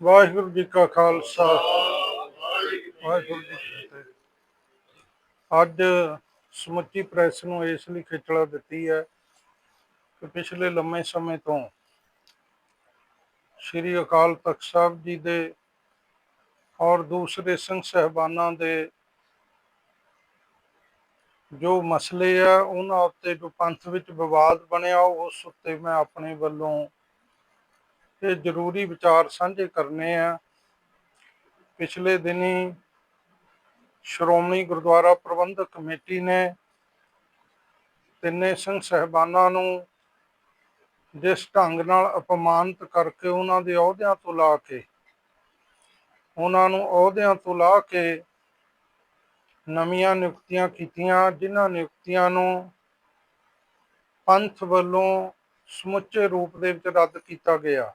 ਵਾਹਿਗੁਰੂ ਜੀ ਕਾ ਖਾਲਸਾ, ਵਾਹਿਗੁਰੂ ਜੀ ਕੀ ਫਤਿਹ। ਅੱਜ ਸਮੁੱਚੀ ਪ੍ਰੈਸ ਨੂੰ ਇਸ ਲਈ ਖਿਚੜਾ ਦਿੱਤੀ ਹੈ ਕਿ ਪਿਛਲੇ ਲੰਮੇ ਸਮੇਂ ਤੋਂ ਸ੍ਰੀ ਅਕਾਲ ਤਖਤ ਸਾਹਿਬ ਜੀ ਦੇ ਔਰ ਦੂਸਰੇ ਸਿੰਘ ਸਹਿਬਾਨਾਂ ਦੇ ਜੋ ਮਸਲੇ ਆ, ਉਹਨਾਂ ਉੱਤੇ ਜੋ ਪੰਥ ਵਿੱਚ ਵਿਵਾਦ ਬਣਿਆ, ਉਸ ਉੱਤੇ ਮੈਂ ਆਪਣੇ ਵੱਲੋਂ ਇਹ ਜ਼ਰੂਰੀ ਵਿਚਾਰ ਸਾਂਝੇ ਕਰਨੇ ਆ। ਪਿਛਲੇ ਦਿਨੀ ਸ਼੍ਰੋਮਣੀ ਗੁਰਦੁਆਰਾ ਪ੍ਰਬੰਧਕ ਕਮੇਟੀ ਨੇ ਤਿੰਨੇ ਸਿੰਘ ਸਹਿਬਾਨਾਂ ਨੂੰ ਜਿਸ ਢੰਗ ਨਾਲ ਅਪਮਾਨਿਤ ਕਰਕੇ ਉਹਨਾਂ ਦੇ ਅਹੁਦਿਆਂ ਤੋਂ ਲਾ ਕੇ, ਉਹਨਾਂ ਨੂੰ ਅਹੁਦਿਆਂ ਤੋਂ ਲਾ ਕੇ ਨਵੀਆਂ ਨਿਯੁਕਤੀਆਂ ਕੀਤੀਆਂ, ਜਿਨ੍ਹਾਂ ਨਿਯੁਕਤੀਆਂ ਨੂੰ ਪੰਥ ਵੱਲੋਂ ਸਮੁੱਚੇ ਰੂਪ ਦੇ ਵਿੱਚ ਰੱਦ ਕੀਤਾ ਗਿਆ।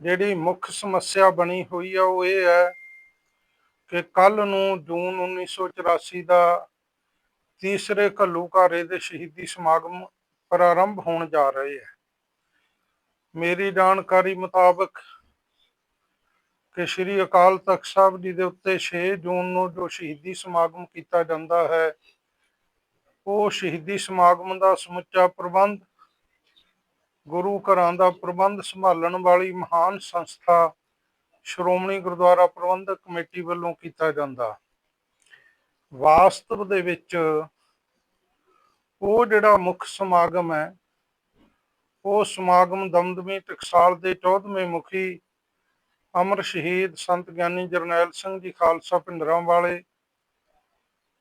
ਜਿਹੜੀ ਮੁੱਖ ਸਮੱਸਿਆ ਬਣੀ ਹੋਈ ਆ ਉਹ ਇਹ ਹੈ ਕਿ ਕੱਲ ਨੂੰ ਜੂਨ 1984 ਦਾ ਤੀਸਰੇ ਘੱਲੂਘਾਰੇ ਦੇ ਸ਼ਹੀਦੀ ਸਮਾਗਮ ਪ੍ਰਾਰੰਭ ਹੋਣ ਜਾ ਰਹੇ ਹੈ। ਮੇਰੀ ਜਾਣਕਾਰੀ ਮੁਤਾਬਕ ਕਿ ਸ੍ਰੀ ਅਕਾਲ ਤਖਤ ਸਾਹਿਬ ਜੀ ਦੇ ਉੱਤੇ 6 ਜੂਨ ਨੂੰ ਜੋ ਸ਼ਹੀਦੀ ਸਮਾਗਮ ਕੀਤਾ ਜਾਂਦਾ ਹੈ, ਉਹ ਸ਼ਹੀਦੀ ਸਮਾਗਮ ਦਾ ਸਮੁੱਚਾ ਪ੍ਰਬੰਧ ਗੁਰੂ ਘਰਾਂ ਦਾ ਪ੍ਰਬੰਧ ਸੰਭਾਲਣ ਵਾਲੀ ਮਹਾਨ ਸੰਸਥਾ ਸ਼੍ਰੋਮਣੀ ਗੁਰਦੁਆਰਾ ਪ੍ਰਬੰਧਕ ਕਮੇਟੀ ਵੱਲੋਂ ਕੀਤਾ ਜਾਂਦਾ। ਵਾਸਤਵ ਦੇ ਵਿੱਚ ਉਹ ਜਿਹੜਾ ਮੁੱਖ ਸਮਾਗਮ ਹੈ, ਉਹ ਸਮਾਗਮ ਦਮਦਮੀ ਟਕਸਾਲ ਦੇ 14ਵੇਂ ਮੁਖੀ ਅਮਰ ਸ਼ਹੀਦ ਸੰਤ ਗਿਆਨੀ ਜਰਨੈਲ ਸਿੰਘ ਜੀ ਖਾਲਸਾ ਪਿੰਡਰਾਂ ਵਾਲੇ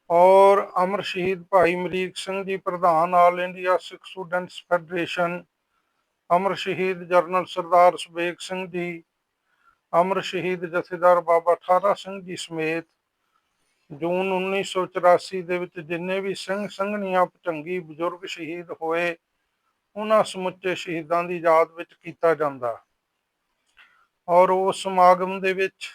ਔਰ ਅਮਰ ਸ਼ਹੀਦ ਭਾਈ ਮਰੀਕ ਸਿੰਘ ਜੀ ਪ੍ਰਧਾਨ all India Sikh students federation ਅਮਰ ਸ਼ਹੀਦ ਜਰਨਲ ਸਰਦਾਰ ਸੁਬੇਗ ਸਿੰਘ ਜੀ, ਅਮਰ ਸ਼ਹੀਦ ਜਥੇਦਾਰ ਬਾਬਾ ਠਾਰਾ ਸਿੰਘ ਜੀ ਸਮੇਤ ਜੂਨ 1984 ਦੇ ਵਿੱਚ ਜਿੰਨੇ ਵੀ ਸਿੰਘ ਸੰਘਣੀਆਂ ਪਚੰਗੀ ਬਜ਼ੁਰਗ ਸ਼ਹੀਦ ਹੋਏ, ਉਹਨਾਂ ਸਮੁੱਚੇ ਸ਼ਹੀਦਾਂ ਦੀ ਯਾਦ ਵਿੱਚ ਕੀਤਾ ਜਾਂਦਾ। ਔਰ ਉਸ ਸਮਾਗਮ ਦੇ ਵਿੱਚ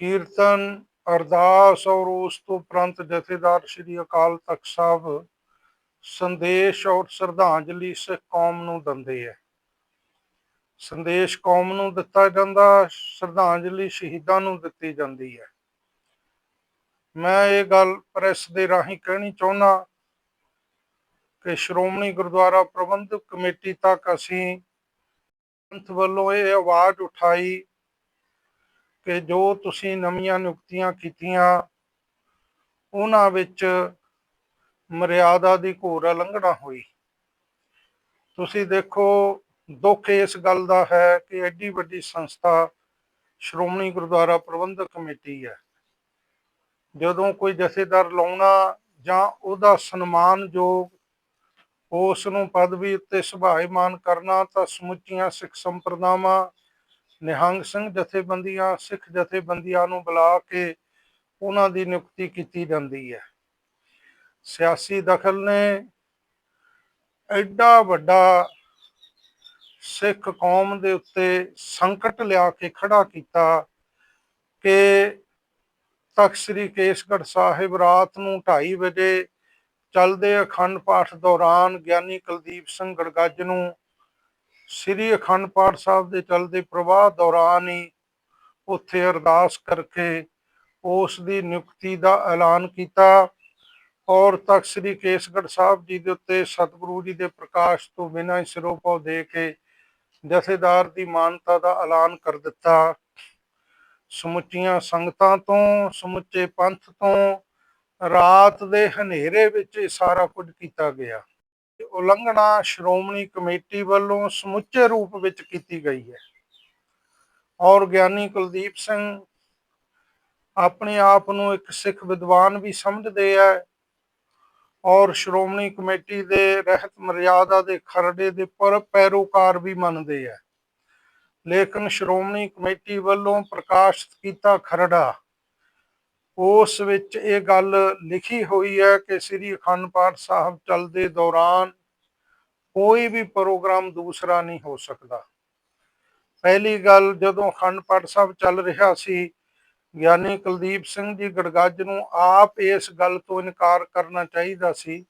ਕੀਰਤਨ ਅਰਦਾਸ ਔਰ ਉਸ ਤੋਂ ਪ੍ਰੰਤ ਜਥੇਦਾਰ ਸ੍ਰੀ ਅਕਾਲ ਤਖਤ ਸਾਹਿਬ ਸੰਦੇਸ਼ ਔਰ ਸ਼ਰਧਾਂਜਲੀ ਸਿੱਖ ਕੌਮ ਨੂੰ ਦਿੰਦੇ ਹੈ। ਸੰਦੇਸ਼ ਕੌਮ ਨੂੰ ਦਿੱਤਾ ਜਾਂਦਾ, ਸ਼ਰਧਾਂਜਲੀ ਸ਼ਹੀਦਾਂ ਨੂੰ ਦਿੱਤੀ ਜਾਂਦੀ ਹੈ। ਮੈਂ ਇਹ ਗੱਲ ਪ੍ਰੈਸ ਦੇ ਰਾਹੀਂ ਕਹਿਣੀ ਚਾਹੁੰਦਾ ਕਿ ਸ਼੍ਰੋਮਣੀ ਗੁਰਦੁਆਰਾ ਪ੍ਰਬੰਧਕ ਕਮੇਟੀ ਤੱਕ ਅਸੀਂ ਪੰਥ ਵੱਲੋਂ ਇਹ ਆਵਾਜ਼ ਉਠਾਈ ਕਿ ਜੋ ਤੁਸੀਂ ਨਵੀਆਂ ਨਿਯੁਕਤੀਆਂ ਕੀਤੀਆਂ, ਉਹਨਾਂ ਵਿੱਚ ਮਰਿਆਦਾ ਦੀ ਘੋਰ ਉਲੰਘਣਾ ਹੋਈ। ਤੁਸੀਂ ਦੇਖੋ, ਦੁੱਖ ਇਸ ਗੱਲ ਦਾ ਹੈ ਕਿ ਐਡੀ ਵੱਡੀ ਸੰਸਥਾ ਸ਼੍ਰੋਮਣੀ ਗੁਰਦੁਆਰਾ ਪ੍ਰਬੰਧਕ ਕਮੇਟੀ ਹੈ। ਜਦੋਂ ਕੋਈ ਜਥੇਦਾਰ ਲਾਉਣਾ ਜਾਂ ਉਹਦਾ ਸਨਮਾਨਯੋਗ ਉਸ ਨੂੰ ਪਦਵੀ ਉੱਤੇ ਸੁਭਾਇਮਾਨ ਕਰਨਾ, ਤਾਂ ਸਮੁੱਚੀਆਂ ਸਿੱਖ ਸੰਪਰਦਾਵਾਂ, ਨਿਹੰਗ ਸਿੰਘ ਜਥੇਬੰਦੀਆਂ, ਸਿੱਖ ਜਥੇਬੰਦੀਆਂ ਨੂੰ ਬੁਲਾ ਕੇ ਉਹਨਾਂ ਦੀ ਨਿਯੁਕਤੀ ਕੀਤੀ ਜਾਂਦੀ ਹੈ। ਸਿਆਸੀ ਦਖਲ ਨੇ। ਐਡਾ ਵੱਡਾ ਸਿੱਖ ਕੌਮ ਦੇ ਉੱਤੇ ਸੰਕਟ ਲਿਆ ਕੇ ਖੜਾ ਕੀਤਾ ਕਿ ਤਖਤ ਸ੍ਰੀ ਕੇਸਗੜ੍ਹ ਸਾਹਿਬ ਰਾਤ ਨੂੰ 2:30 ਵਜੇ ਚੱਲਦੇ ਅਖੰਡ ਪਾਠ ਦੌਰਾਨ ਗਿਆਨੀ ਕੁਲਦੀਪ ਸਿੰਘ ਗੜਗੱਜ ਨੂੰ ਸ੍ਰੀ ਅਖੰਡ ਪਾਠ ਸਾਹਿਬ ਦੇ ਚੱਲਦੇ ਪ੍ਰਵਾਹ ਦੌਰਾਨ ਹੀ ਉੱਥੇ ਅਰਦਾਸ ਕਰਕੇ ਉਸ ਦੀ ਨਿਯੁਕਤੀ ਦਾ ਐਲਾਨ ਕੀਤਾ। ਔਰ ਤਖਤ ਸ੍ਰੀ ਕੇਸਗੜ੍ਹ ਸਾਹਿਬ ਜੀ ਦੇ ਉੱਤੇ ਸਤਿਗੁਰੂ ਜੀ ਦੇ ਪ੍ਰਕਾਸ਼ ਤੋਂ ਬਿਨਾਂ ਹੀ ਸਿਰੋਪਾਉ ਦੇ ਕੇ ਜਥੇਦਾਰ ਦੀ ਮਾਨਤਾ ਦਾ ਐਲਾਨ ਕਰ ਦਿੱਤਾ। ਸਮੁੱਚੀਆਂ ਸੰਗਤਾਂ ਤੋਂ, ਸਮੁੱਚੇ ਪੰਥ ਤੋਂ ਰਾਤ ਦੇ ਹਨੇਰੇ ਵਿੱਚ ਇਹ ਸਾਰਾ ਕੁਝ ਕੀਤਾ ਗਿਆ। ਉਲੰਘਣਾ ਸ਼੍ਰੋਮਣੀ ਕਮੇਟੀ ਵੱਲੋਂ ਸਮੁੱਚੇ ਰੂਪ ਵਿੱਚ ਕੀਤੀ ਗਈ ਹੈ। ਔਰ ਗਿਆਨੀ ਕੁਲਦੀਪ ਸਿੰਘ ਆਪਣੇ ਆਪ ਨੂੰ ਇੱਕ ਸਿੱਖ ਵਿਦਵਾਨ ਵੀ ਸਮਝਦੇ ਆ। ਔਰ ਸ਼੍ਰੋਮਣੀ ਕਮੇਟੀ ਦੇ ਰਹਿਤ ਮਰਿਆਦਾ ਦੇ ਖਰੜੇ ਦੇ ਪਰ ਪੈਰੋਕਾਰ ਵੀ ਮੰਨਦੇ ਆ। ਲੇਕਿਨ ਸ਼੍ਰੋਮਣੀ ਕਮੇਟੀ ਵੱਲੋਂ ਪ੍ਰਕਾਸ਼ਿਤ ਕੀਤਾ ਖਰੜਾ, ਉਸ ਵਿੱਚ ਇਹ ਗੱਲ ਲਿਖੀ ਹੋਈ ਹੈ ਕਿ ਸ੍ਰੀ ਅਖੰਡ ਪਾਠ ਸਾਹਿਬ ਚੱਲਦੇ ਦੌਰਾਨ ਕੋਈ ਵੀ ਪ੍ਰੋਗਰਾਮ ਦੂਸਰਾ ਨਹੀਂ ਹੋ ਸਕਦਾ। ਪਹਿਲੀ ਗੱਲ ਜਦੋਂ ਅਖੰਡ ਪਾਠ ਸਾਹਿਬ ਚੱਲ ਰਿਹਾ ਸੀ ਗਿਆਨੀ ਕੁਲਦੀਪ ਸਿੰਘ ਜੀ ਗੜਗੱਜ ਨੂੰ ਆਪ ਇਸ ਗੱਲ ਤੋਂ ਇਨਕਾਰ ਕਰਨਾ ਚਾਹੀਦਾ ਸੀ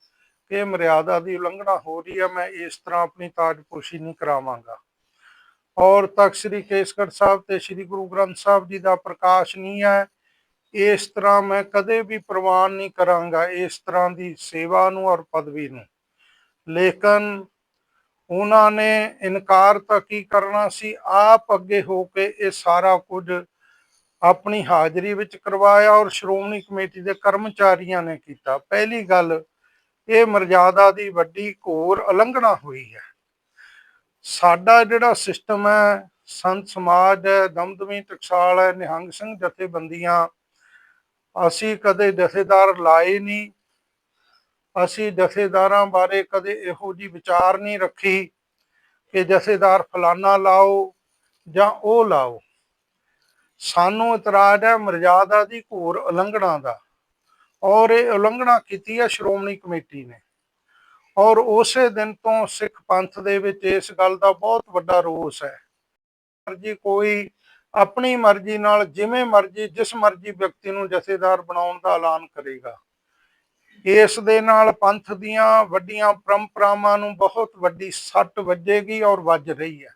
ਕਿ ਮਰਿਆਦਾ ਦੀ ਉਲੰਘਣਾ ਹੋ ਰਹੀ ਹੈ, ਮੈਂ ਇਸ ਤਰ੍ਹਾਂ ਆਪਣੀ ਤਾਜਪੋਸ਼ੀ ਨਹੀਂ ਕਰਾਵਾਂਗਾ। ਔਰ ਤਖਤ ਸ੍ਰੀ ਕੇਸਗੜ੍ਹ ਸਾਹਿਬ ਤੇ ਸ੍ਰੀ ਗੁਰੂ ਗ੍ਰੰਥ ਸਾਹਿਬ ਜੀ ਦਾ ਪ੍ਰਕਾਸ਼ ਨਹੀਂ ਹੈ, ਇਸ ਤਰ੍ਹਾਂ ਮੈਂ ਕਦੇ ਵੀ ਪ੍ਰਵਾਨ ਨਹੀਂ ਕਰਾਂਗਾ ਇਸ ਤਰ੍ਹਾਂ ਦੀ ਸੇਵਾ ਨੂੰ ਔਰ ਪਦਵੀ ਨੂੰ। ਲੇਕਿਨ ਉਹਨਾਂ ਨੇ ਇਨਕਾਰ ਤਾਂ ਕੀ ਕਰਨਾ ਸੀ, ਆਪ ਅੱਗੇ ਹੋ ਕੇ ਇਹ ਸਾਰਾ ਕੁਝ ਆਪਣੀ ਹਾਜ਼ਰੀ ਵਿੱਚ ਕਰਵਾਇਆ ਔਰ ਸ਼੍ਰੋਮਣੀ ਕਮੇਟੀ ਦੇ ਕਰਮਚਾਰੀਆਂ ਨੇ ਕੀਤਾ। ਪਹਿਲੀ ਗੱਲ, ਇਹ ਮਰਜ਼ਾਦਾ ਦੀ ਵੱਡੀ ਘੋਰ ਉਲੰਘਣਾ ਹੋਈ ਹੈ। ਸਾਡਾ ਜਿਹੜਾ ਸਿਸਟਮ ਹੈ, ਸੰਤ ਸਮਾਜ ਹੈ, ਦਮਦਮੀ ਟਕਸਾਲ ਹੈ, ਨਿਹੰਗ ਸਿੰਘ ਜਥੇਬੰਦੀਆਂ, ਅਸੀਂ ਕਦੇ ਜਥੇਦਾਰ ਲਾਏ ਨਹੀਂ। ਅਸੀਂ ਜਥੇਦਾਰਾਂ ਬਾਰੇ ਕਦੇ ਇਹੋ ਜੀ ਵਿਚਾਰ ਨਹੀਂ ਰੱਖੀ ਕਿ ਜਥੇਦਾਰ ਫਲਾਨਾ ਲਾਓ ਜਾਂ ਉਹ ਲਾਓ। ਸਾਨੂੰ ਇਤਰਾਜ਼ ਹੈ ਮਰਜ਼ਾਦਾ ਦੀ ਘੋਰ ਉਲੰਘਣਾ ਦਾ। ਔਰ ਇਹ ਉਲੰਘਣਾ ਕੀਤੀ ਹੈ ਸ਼੍ਰੋਮਣੀ ਕਮੇਟੀ ਨੇ। ਔਰ ਉਸੇ ਦਿਨ ਤੋਂ ਸਿੱਖ ਪੰਥ ਦੇ ਵਿੱਚ ਇਸ ਗੱਲ ਦਾ ਬਹੁਤ ਵੱਡਾ ਰੋਸ ਹੈ। ਮਰਜ਼ੀ ਕੋਈ ਆਪਣੀ ਮਰਜ਼ੀ ਨਾਲ ਜਿਵੇਂ ਮਰਜ਼ੀ, ਜਿਸ ਮਰਜ਼ੀ ਵਿਅਕਤੀ ਨੂੰ ਜਥੇਦਾਰ ਬਣਾਉਣ ਦਾ ਐਲਾਨ ਕਰੇਗਾ। ਇਸ ਦੇ ਨਾਲ ਪੰਥ ਦੀਆਂ ਵੱਡੀਆਂ ਪਰੰਪਰਾਵਾਂ ਨੂੰ ਬਹੁਤ ਵੱਡੀ ਸੱਟ ਵੱਜੇਗੀ ਔਰ ਵੱਜ ਰਹੀ ਹੈ।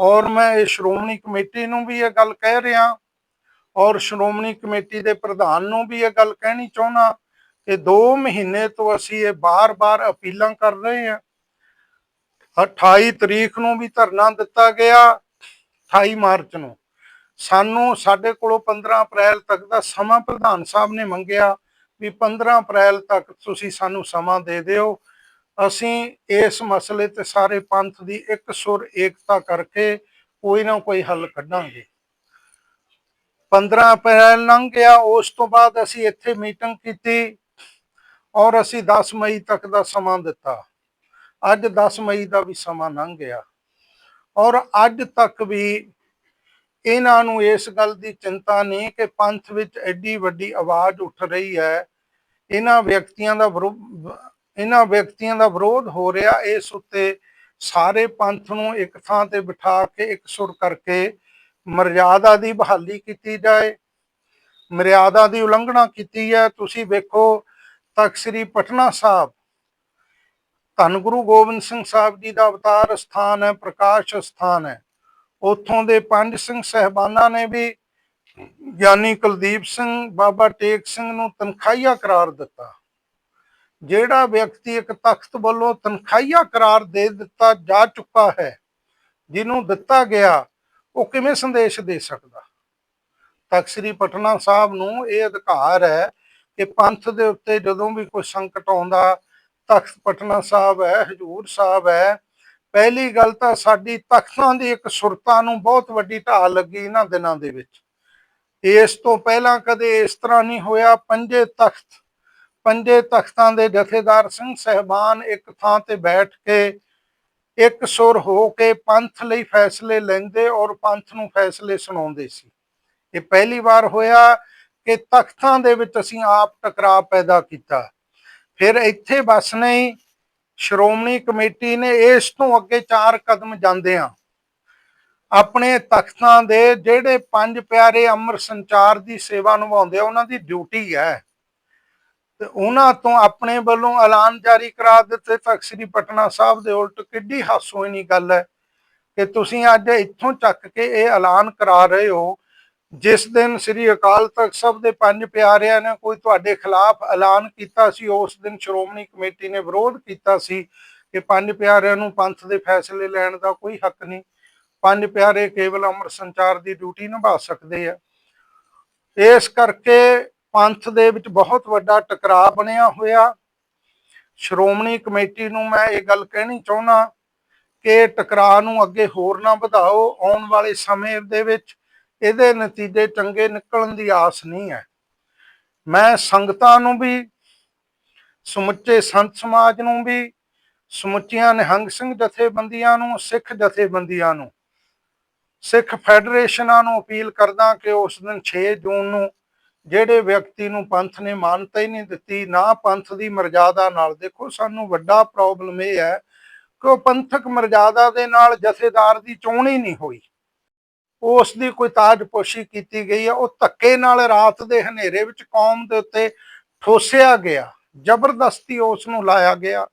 ਔਰ ਮੈਂ ਇਹ ਸ਼੍ਰੋਮਣੀ ਕਮੇਟੀ ਨੂੰ ਵੀ ਇਹ ਗੱਲ ਕਹਿ ਰਿਹਾ ਔਰ ਸ਼੍ਰੋਮਣੀ ਕਮੇਟੀ ਦੇ ਪ੍ਰਧਾਨ ਨੂੰ ਵੀ ਇਹ ਗੱਲ ਕਹਿਣੀ ਚਾਹੁੰਦਾ ਕਿ 2 ਮਹੀਨੇ ਤੋਂ ਅਸੀਂ ਇਹ ਬਾਰ-ਬਾਰ ਅਪੀਲਾਂ ਕਰ ਰਹੇ ਹਾਂ। 28 ਤਰੀਕ ਨੂੰ ਵੀ ਧਰਨਾ ਦਿੱਤਾ ਗਿਆ 28 ਮਾਰਚ ਨੂੰ। ਸਾਨੂੰ ਸਾਡੇ ਕੋਲੋਂ 15 ਅਪ੍ਰੈਲ ਤੱਕ ਦਾ ਸਮਾਂ ਪ੍ਰਧਾਨ ਸਾਹਿਬ ਨੇ ਮੰਗਿਆ ਵੀ 15 ਅਪ੍ਰੈਲ ਤੱਕ ਤੁਸੀਂ ਸਾਨੂੰ ਸਮਾਂ ਦੇ ਦਿਓ। ਅਸੀਂ ਇਸ ਮਸਲੇ ਤੇ ਸਾਰੇ ਪੰਥ ਦੀ ਇੱਕ ਸੁਰ ਏਕਤਾ ਕਰਕੇ ਕੋਈ ਨਾ ਕੋਈ ਹੱਲ ਕੱਢਾਂਗੇ। 15 ਅਪ੍ਰੈਲ ਲੰਘ ਗਿਆ, ਉਸ ਤੋਂ ਬਾਅਦ ਅਸੀਂ ਇੱਥੇ ਮੀਟਿੰਗ ਕੀਤੀ ਔਰ ਅਸੀਂ 10 ਮਈ ਤੱਕ ਦਾ ਸਮਾਂ ਦਿੱਤਾ। ਅੱਜ 10 ਮਈ ਦਾ ਵੀ ਸਮਾਂ ਲੰਘ ਗਿਆ ਔਰ ਅੱਜ ਤੱਕ ਵੀ ਇਹਨਾਂ ਨੂੰ ਇਸ ਗੱਲ ਦੀ ਚਿੰਤਾ ਨਹੀਂ ਕਿ ਪੰਥ ਵਿੱਚ ਐਡੀ ਵੱਡੀ ਆਵਾਜ਼ ਉੱਠ ਰਹੀ ਹੈ। ਇਹਨਾਂ ਵਿਅਕਤੀਆਂ ਦਾ ਇਹਨਾਂ ਵਿਅਕਤੀਆਂ ਦਾ ਵਿਰੋਧ ਹੋ ਰਿਹਾ। ਇਸ ਉੱਤੇ ਸਾਰੇ ਪੰਥ ਨੂੰ ਇੱਕ ਥਾਂ ਤੇ ਬਿਠਾ ਕੇ ਇੱਕ ਸੁਰ ਕਰਕੇ ਮਰਜ਼ਾਦਾ ਦੀ ਬਹਾਲੀ ਕੀਤੀ ਜਾਏ। ਮਰਿਆਦਾ ਦੀ ਉਲੰਘਣਾ ਕੀਤੀ ਹੈ। ਤੁਸੀਂ ਵੇਖੋ, ਤਖਤ ਸ੍ਰੀ ਪਟਨਾ ਸਾਹਿਬ, ਧੰਨ ਗੁਰੂ ਗੋਬਿੰਦ ਸਿੰਘ ਸਾਹਿਬ ਜੀ ਦਾ ਅਵਤਾਰ ਸਥਾਨ ਹੈ, ਪ੍ਰਕਾਸ਼ ਸਥਾਨ ਹੈ। ਉੱਥੋਂ ਦੇ ਪੰਜ ਸਿੰਘ ਸਹਿਬਾਨਾਂ ਨੇ ਵੀ ਗਿਆਨੀ ਕੁਲਦੀਪ ਸਿੰਘ, ਬਾਬਾ ਟੇਕ ਸਿੰਘ ਨੂੰ ਤਨਖਾਹੀਆ ਕਰਾਰ ਦਿੱਤਾ। ਜਿਹੜਾ ਵਿਅਕਤੀ ਇੱਕ ਤਖਤ ਵੱਲੋਂ ਤਨਖਾਹੀਆ ਕਰਾਰ ਦੇ ਦਿੱਤਾ ਜਾ ਚੁੱਕਾ ਹੈ, ਜਿਹਨੂੰ ਦਿੱਤਾ ਗਿਆ, ਉਹ ਕਿਵੇਂ ਸੰਦੇਸ਼ ਦੇ ਸਕਦਾ? ਤਖਤ ਸ੍ਰੀ ਪਟਨਾ ਸਾਹਿਬ ਨੂੰ ਇਹ ਅਧਿਕਾਰ ਹੈ ਕਿ ਪੰਥ ਦੇ ਉੱਤੇ ਜਦੋਂ ਵੀ ਕੋਈ ਸੰਕਟ ਆਉਂਦਾ, ਤਖਤ ਪਟਨਾ ਸਾਹਿਬ ਹੈ, ਹਜੂਰ ਸਾਹਿਬ ਹੈ, ਪਹਿਲੀ ਗੱਲ ਤਾਂ ਸਾਡੀ ਤਖਤਾਂ ਦੀ ਇੱਕ ਸੁਰਤਾ ਨੂੰ ਬਹੁਤ ਵੱਡੀ ਢਾਲ ਲੱਗੀ ਇਹਨਾਂ ਦਿਨਾਂ ਦੇ ਵਿੱਚ। ਇਸ ਤੋਂ ਪਹਿਲਾਂ ਕਦੇ ਇਸ ਤਰ੍ਹਾਂ ਨਹੀਂ ਹੋਇਆ, ਪੰਜੇ ਤਖਤ ਪੰਜੇ ਤਖਤਾਂ ਦੇ ਜਥੇਦਾਰ ਸਿੰਘ ਸਹਿਬਾਨ ਇੱਕ ਥਾਂ ਤੇ ਬੈਠ ਕੇ ਇੱਕ ਸੁਰ ਹੋ ਕੇ ਪੰਥ ਲਈ ਫੈਸਲੇ ਲੈਂਦੇ ਔਰ ਪੰਥ ਨੂੰ ਫੈਸਲੇ ਸੁਣਾਉਂਦੇ ਸੀ। ਇਹ ਪਹਿਲੀ ਵਾਰ ਹੋਇਆ ਕਿ ਤਖਤਾਂ ਦੇ ਵਿੱਚ ਅਸੀਂ ਆਪ ਟਕਰਾਅ ਪੈਦਾ ਕੀਤਾ। ਫਿਰ ਇੱਥੇ ਬਸ ਨਹੀਂ, ਸ਼੍ਰੋਮਣੀ ਕਮੇਟੀ ਨੇ ਇਸ ਤੋਂ ਅੱਗੇ ਚਾਰ ਕਦਮ ਜਾਂਦੇ ਆ ਆਪਣੇ ਤਖਤਾਂ ਦੇ ਜਿਹੜੇ ਪੰਜ ਪਿਆਰੇ ਅਮਰ ਸੰਚਾਰ ਦੀ ਸੇਵਾ ਨਿਭਾਉਂਦੇ ਆ, ਉਹਨਾਂ ਦੀ ਡਿਊਟੀ ਹੈ। ਤੇ ਉਹਨਾਂ ਤੋਂ ਆਪਣੇ ਵੱਲੋਂ ਐਲਾਨ ਜਾਰੀ ਕਰਾ ਦਿੱਤੇ। ਤਖਤ ਸ੍ਰੀ ਪਟਨਾ ਸਾਹਿਬ ਦੇ ਉਲਟ ਕਿੱਡੀ ਹਾਸੋਹੀਣੀ ਗੱਲ ਹੈ ਕਿ ਤੁਸੀਂ ਅੱਜ ਇੱਥੋਂ ਚੱਕ ਕੇ ਇਹ ਐਲਾਨ ਕਰਾ ਰਹੇ ਹੋ। ਜਿਸ ਦਿਨ ਸ੍ਰੀ ਅਕਾਲ ਤਖਤ ਸਾਹਿਬ ਦੇ ਪੰਜ ਪਿਆਰਿਆਂ ਨੇ ਕੋਈ ਤੁਹਾਡੇ ਖਿਲਾਫ ਐਲਾਨ ਕੀਤਾ ਸੀ, ਉਸ ਦਿਨ ਸ਼੍ਰੋਮਣੀ ਕਮੇਟੀ ਨੇ ਵਿਰੋਧ ਕੀਤਾ ਸੀ ਕਿ ਪੰਜ ਪਿਆਰਿਆਂ ਨੂੰ ਪੰਥ ਦੇ ਫੈਸਲੇ ਲੈਣ ਦਾ ਕੋਈ ਹੱਕ ਨਹੀਂ। ਪੰਜ ਪਿਆਰੇ ਕੇਵਲ ਅੰਮ੍ਰਿਤ ਸੰਚਾਰ ਦੀ ਡਿਊਟੀ ਨਿਭਾ ਸਕਦੇ ਆ। ਇਸ ਕਰਕੇ ਪੰਥ ਦੇ ਵਿੱਚ ਬਹੁਤ ਵੱਡਾ ਟਕਰਾਅ ਬਣਿਆ ਹੋਇਆ। ਸ਼੍ਰੋਮਣੀ ਕਮੇਟੀ ਨੂੰ ਮੈਂ ਇਹ ਗੱਲ ਕਹਿਣੀ ਚਾਹੁੰਦਾ ਕਿ ਟਕਰਾਅ ਨੂੰ ਅੱਗੇ ਹੋਰ ਨਾ ਵਧਾਓ। ਆਉਣ ਵਾਲੇ ਸਮੇਂ ਦੇ ਵਿੱਚ ਇਹਦੇ ਨਤੀਜੇ ਚੰਗੇ ਨਿਕਲਣ ਦੀ ਆਸ ਨਹੀਂ ਹੈ। ਮੈਂ ਸੰਗਤਾਂ ਨੂੰ ਵੀ, ਸਮੁੱਚੇ ਸੰਤ ਸਮਾਜ ਨੂੰ ਵੀ, ਸਮੁੱਚੀਆਂ ਨਿਹੰਗ ਸਿੰਘ ਜਥੇਬੰਦੀਆਂ ਨੂੰ, ਸਿੱਖ ਜਥੇਬੰਦੀਆਂ ਨੂੰ, ਸਿੱਖ ਫੈਡਰੇਸ਼ਨਾਂ ਨੂੰ ਅਪੀਲ ਕਰਦਾ ਕਿ ਉਸ ਦਿਨ 6 ਜੂਨ ਨੂੰ ਜਿਹੜੇ ਵਿਅਕਤੀ ਨੂੰ ਪੰਥ ਨੇ ਮਾਨਤਾ ਹੀ ਨਹੀਂ ਦਿੱਤੀ, ਨਾ ਪੰਥ ਦੀ ਮਰਜ਼ਾਦਾ ਨਾਲ। ਦੇਖੋ, ਸਾਨੂੰ ਵੱਡਾ ਪ੍ਰੋਬਲਮ ਇਹ ਹੈ ਕਿ ਉਹ ਪੰਥਕ ਮਰਜ਼ਾਦਾ ਦੇ ਨਾਲ ਜਥੇਦਾਰ ਦੀ ਚੋਣ ਹੀ ਨਹੀਂ ਹੋਈ। ਉਸ ਦੀ ਕੋਈ ਤਾਜਪੋਸ਼ੀ ਕੀਤੀ ਗਈ ਹੈ, ਉਹ ਧੱਕੇ ਨਾਲ ਰਾਤ ਦੇ ਹਨੇਰੇ ਵਿੱਚ ਕੌਮ ਦੇ ਉੱਤੇ ਠੋਸਿਆ ਗਿਆ, ਜ਼ਬਰਦਸਤੀ ਉਸ ਨੂੰ ਲਾਇਆ ਗਿਆ।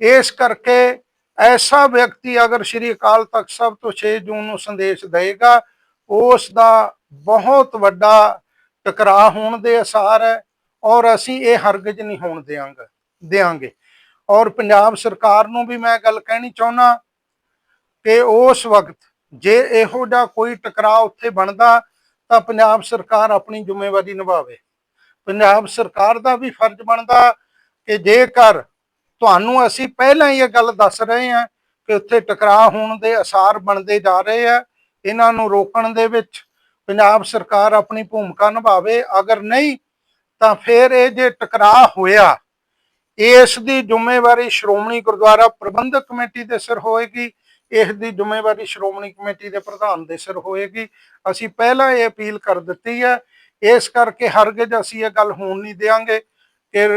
ਇਸ ਕਰਕੇ ਐਸਾ ਵਿਅਕਤੀ ਅਗਰ ਸ਼੍ਰੀ ਅਕਾਲ ਤਖਤ ਸਾਹਿਬ ਤੋਂ 6 ਜੂਨ ਨੂੰ ਸੰਦੇਸ਼ ਦੇਗਾ ਉਸ ਦਾ ਬਹੁਤ ਵੱਡਾ ਟਕਰਾਅ ਹੋਣ ਦੇ ਅਸਾਰ ਹੈ ਔਰ ਅਸੀਂ ਇਹ ਹਰਗਜ਼ ਨਹੀਂ ਹੋਣ ਦੇਵਾਂਗੇ ਦੇਵਾਂਗੇ ਔਰ ਪੰਜਾਬ ਸਰਕਾਰ ਨੂੰ ਵੀ ਮੈਂ ਗੱਲ ਕਹਿਣੀ ਚਾਹੁੰਦਾ ਕਿ ਉਸ ਵਕਤ ਜੇ ਇਹੋ ਜਿਹਾ ਕੋਈ ਟਕਰਾਅ ਉੱਥੇ ਬਣਦਾ ਤਾਂ ਪੰਜਾਬ ਸਰਕਾਰ ਆਪਣੀ ਜ਼ਿੰਮੇਵਾਰੀ ਨਿਭਾਵੇ। ਪੰਜਾਬ ਸਰਕਾਰ ਦਾ ਵੀ ਫਰਜ਼ ਬਣਦਾ ਕਿ ਜੇਕਰ ਤੁਹਾਨੂੰ ਅਸੀਂ ਪਹਿਲਾਂ ਹੀ ਇਹ ਗੱਲ ਦੱਸ ਰਹੇ ਹਾਂ ਕਿ ਉੱਥੇ ਟਕਰਾਅ ਹੋਣ ਦੇ ਅਸਾਰ ਬਣਦੇ ਜਾ ਰਹੇ ਆ, ਇਹਨਾਂ ਨੂੰ ਰੋਕਣ ਦੇ ਵਿੱਚ ਪੰਜਾਬ ਸਰਕਾਰ ਆਪਣੀ ਭੂਮਿਕਾ ਨਿਭਾਵੇ, ਅਗਰ ਨਹੀਂ, ਤਾਂ ਫਿਰ ਇਹ ਜੇ ਟਕਰਾਅ ਹੋਇਆ, ਇਸ ਦੀ ਜ਼ਿੰਮੇਵਾਰੀ ਸ਼੍ਰੋਮਣੀ ਗੁਰਦੁਆਰਾ ਪ੍ਰਬੰਧਕ ਕਮੇਟੀ ਦੇ ਸਿਰ ਹੋਏਗੀ, ਇਸ ਦੀ ਜ਼ਿੰਮੇਵਾਰੀ ਸ਼੍ਰੋਮਣੀ ਕਮੇਟੀ ਦੇ ਪ੍ਰਧਾਨ ਦੇ ਸਿਰ ਹੋਏਗੀ। ਅਸੀਂ ਪਹਿਲਾਂ ਇਹ ਅਪੀਲ ਕਰ ਦਿੱਤੀ ਹੈ, ਇਸ ਕਰਕੇ ਹਰਗਿਜ਼ ਅਸੀਂ ਇਹ ਗੱਲ ਹੋਣ ਨਹੀਂ ਦੇਵਾਂਗੇ ਕਿ